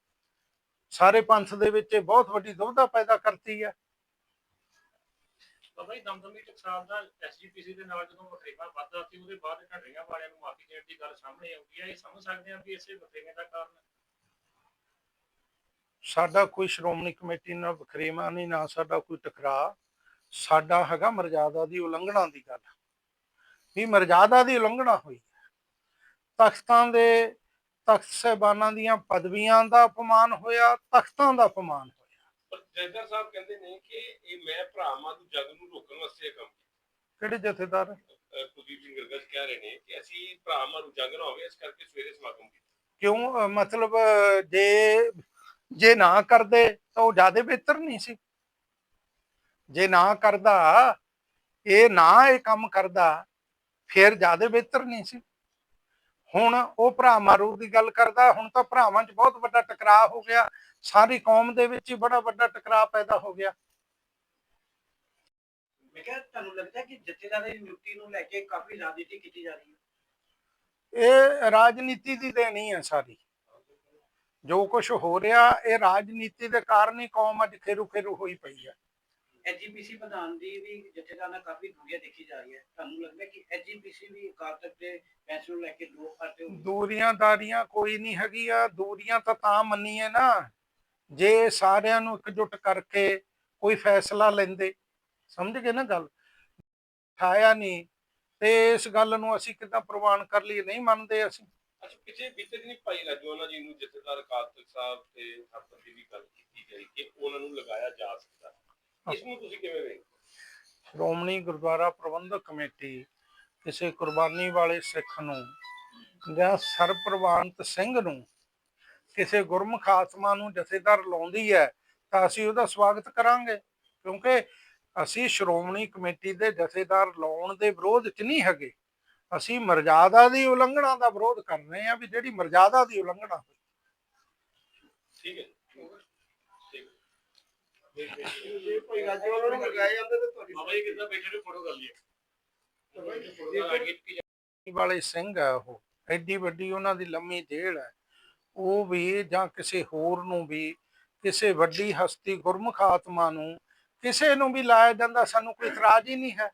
ਸਾਰੇ ਪੰਥ ਦੇ ਵਿੱਚ ਇਹ ਬਹੁਤ ਵੱਡੀ ਦੁਵਿਧਾ ਪੈਦਾ ਕਰਤੀ ਹੈ। ਬਾਬਾ ਜੀ ਦਮਦਮੀ ਟਕਸਾਲ ਦਾ ਐਸਜੀਪੀਸੀ ਦੇ ਨਾਲ ਜਦੋਂ ਵਖਰੇਵਾ ਵੱਧਦਾ ਸੀ, ਉਹਦੇ ਬਾਅਦ ਢੱਡਰੀਆਂ ਵਾਲਿਆਂ ਨੂੰ ਮਾਫੀ ਦੇਣ ਦੀ ਗੱਲ ਸਾਹਮਣੇ ਆਉਂਦੀ ਹੈ ਇਹ ਸਮਝ ਸਕਦੇ ਹਾਂ ਵੀ ਇਸੇ ਵਖਰੇਵੇਂ ਦਾ ਕਾਰਨ ਸਾਡਾ ਕੋਈ ਸ਼੍ਰੋਮਣੀ ਕਮੇਟੀ ਨਾਲ ਵਖਰੇਵਾ ਨਹੀਂ, ਨਾ ਸਾਡਾ ਕੋਈ ਟਕਰਾਅ। ਸਾਡਾ ਹੈਗਾ ਮਰਜ਼ਾਦਾ ਦੀ ਉਲੰਘਣਾ ਦੀ ਗੱਲ। ਵੀ ਮਰਜ਼ਾਦਾ ਦੀ ਉਲੰਘਣਾ ਹੋਈ ਤਖਤਾਂ ਦੇ ਤਖਤ ਸਹਿਬਾਨਾਂ ਦੀਆਂ ਪਦਵੀਆਂ ਦਾ ਅਪਮਾਨ ਹੋਇਆ, ਤਖਤਾਂ ਦਾ ਅਪਮਾਨ। ਪਰ ਜੈਦਰ ਸਾਹਿਬ ਕਹਿੰਦੇ ਨੇ ਕਿ ਇਹ ਮੈਂ ਭਰਾ ਮਾਧੂ ਜਗ ਨੂੰ ਰੋਕਣ ਵਾਸਤੇ ਇਹ ਕੰਮ ਕੀਤਾ। ਕਿਹੜੇ ਜਥੇਦਾਰ? ਅਹ ਕੁਲਦੀਪ ਸਿੰਘ ਗਰਗਜ ਕਹਿ ਰਹੇ ਨੇ ਕਿ ਅਸੀਂ ਭਰਾ ਮਾਧੂ ਜੰਗ ਨਾ ਹੋਵੇ ਇਸ ਕਰਕੇ ਸਵੇਰੇ ਸਮਾਗਮ ਕੀਤਾ। ਕਿਉਂ? ਅਹ ਮਤਲਬ ਅਹ, ਜੇ ਜੇ ਨਾ ਕਰਦੇ ਤਾਂ ਉਹ ਜ਼ਿਆਦਾ ਬਿਹਤਰ ਨਹੀਂ ਸੀ। ਜੇ ਨਾ ਕਰਦਾ ਇਹ ਨਾ ਇਹ ਕੰਮ ਕਰਦਾ ਫਿਰ ਜ਼ਿਆਦਾ ਬਿਹਤਰ ਨਹੀਂ ਸੀ। ਹੁਣ ਉਹ ਭਰਾ ਮਾਰੂ ਦੀ ਗੱਲ ਕਰਦਾ ਹੁਣ ਤਾਂ ਭਰਾਵਾਂ 'ਚ ਬਹੁਤ ਵੱਡਾ ਟਕਰਾਅ ਹੋ ਗਿਆ। ਸਾਰੀ ਕੌਮ ਦੇ ਵਿੱਚ ਹੀ ਬੜਾ ਵੱਡਾ ਟਕਰਾਅ ਪੈਦਾ ਹੋ ਗਿਆ। ਮੈਂ ਕਿਹਾ ਤੁਹਾਨੂੰ ਲੱਗਦਾ ਕਿ ਜਥੇਦਾਰ ਦੀ ਨਿਯੁਕਤੀ ਨੂੰ ਲੈ ਕੇ ਕਾਫੀ ਰਾਜਨੀਤੀ ਕੀਤੀ ਜਾ ਰਹੀ ਹੈ? ਇਹ ਰਾਜਨੀਤੀ ਦੀ ਦੇਣੀ ਹੈ ਸਾਰੀ। ਜੋ ਕੁਝ ਹੋ ਰਿਹਾ ਇਹ ਰਾਜਨੀਤੀ ਦੇ ਕਾਰਨ ਹੀ ਕੌਮ ਅੱਜ ਖੇਰੂ ਖੇਰੂ ਹੋਈ ਪਈ ਹੈ। ਐਜੀਪੀਸੀ ਪ੍ਰਧਾਨ ਦੀ ਵੀ ਜਥੇਦਾਰ ਨਾਲ ਕਾਫੀ ਦੂਰੀਆਂ ਦੇਖੀ ਜਾ ਰਹੀ ਹੈ। ਤੁਹਾਨੂੰ ਲੱਗਦਾ ਕਿ ਐਜੀਪੀਸੀ ਵੀ ਅਕਾਲ ਤਖਤ ਦੇ ਫੈਸਲੇ ਨੂੰ ਲੈ ਕੇ ਲੋਕ ਕਰਦੇ ਹੋ ਦੂਰੀਆਂ ਦਾਰੀਆਂ ਕੋਈ ਨਹੀਂ ਹੈਗੀਆਂ। ਦੂਰੀਆਂ ਤਾਂ ਤਾਂ ਮੰਨੀਏ ਨਾ। ਜੇ ਸਾਰਿਆਂ ਨੂੰ ਇਕਜੁੱਟ ਕਰਕੇ ਕੋਈ ਫੈਸਲਾ ਲੈਂਦੇ ਸਮਝ ਗਏ ਨਾ ਗੱਲ? ਠਾਇਆ ਨਹੀਂ ਤੇ ਇਸ ਗੱਲ ਨੂੰ ਅਸੀਂ ਕਿੱਦਾਂ ਪ੍ਰਵਾਨ ਕਰ ਲਈਏ ਨਹੀਂ ਮੰਨਦੇ ਅਸੀਂ? ਅੱਛਾ ਪਿੱਛੇ ਬੀਤੇ ਦਿਨੀ ਭਾਈ ਰਾਜੋਨਾ ਜੀ ਨੂੰ ਜਥੇਦਾਰ ਤਖਤ ਸਾਹਿਬ ਤੇ ਹਰਪਤ ਦੀ ਵੀ ਗੱਲ ਕੀਤੀ ਗਈ ਕਿ ਉਹਨਾਂ ਨੂੰ ਲਗਾਇਆ ਜਾ ਸਕਦਾ। ਇਸ ਨੂੰ ਤੁਸੀਂ ਕਿਵੇਂ ਵੇਖਦੇ? ਸ਼੍ਰੋਮਣੀ ਗੁਰਦੁਆਰਾ ਪ੍ਰਬੰਧਕ ਕਮੇਟੀ ਕਿਸੇ ਕੁਰਬਾਨੀ ਵਾਲੇ ਸਿੱਖ ਨੂੰ ਜਾਂ ਸਰਪ੍ਰਵਾਨਤ ਸਿੰਘ ਨੂੰ ਕਿਸੇ ਗੁਰਮੁਖ ਆਤਮਾ ਨੂੰ ਜਥੇਦਾਰ ਲਾਉਂਦੀ ਹੈ ਤਾਂ ਅਸੀਂ ਉਹਦਾ ਸਵਾਗਤ ਕਰਾਂਗੇ। ਕਿਉਂਕਿ ਅਸੀਂ ਸ਼੍ਰੋਮਣੀ ਕਮੇਟੀ ਦੇ ਜਥੇਦਾਰ ਲਾਉਣ ਦੇ ਵਿਰੋਧ 'ਚ ਨਹੀਂ ਹੈਗੇ। ਅਸੀਂ ਮਰਜ਼ਾਦਾ ਦੀ ਉਲੰਘਣਾ ਦਾ ਵਿਰੋਧ ਕਰ ਰਹੇ ਹਾਂ ਵੀ ਜਿਹੜੀ ਮਰਜ਼ਾਦਾ ਦੀ ਉਲੰਘਣਾ ਹੋਈ। ਠੀਕ ਹੈ ਠੀਕ ਹੈ। ਜੇ ਕੋਈ ਰਾਜੇ ਵੱਲੋਂ ਨਹੀਂ ਲਗਾਏ ਜਾਂਦੇ ਤਾਂ ਤੁਹਾਡੀ ਬਾਬਾ ਜੀ ਕਿੱਦਾਂ ਬੈਠੇ ਨੇ ਫੋਟੋ ਕਰ ਲਈਏ। ਵਾਲੇ ਸਿੰਘ ਆ ਉਹ। ਐਡੀ ਵੱਡੀ ਉਹਨਾਂ ਦੀ ਲੰਮੀ ਜੇਲ੍ਹ ਹੈ। ਉਹ ਵੀ ਜਾਂ ਕਿਸੇ ਹੋਰ ਨੂੰ ਵੀ, ਕਿਸੇ ਵੱਡੀ ਹਸਤੀ ਗੁਰਮੁਖ ਆਤਮਾ ਨੂੰ, ਕਿਸੇ ਨੂੰ ਵੀ ਲਾਇਆ ਜਾਂਦਾ ਸਾਨੂੰ ਕੋਈ ਇਤਰਾਜ਼ ਹੀ ਨਹੀਂ ਹੈ।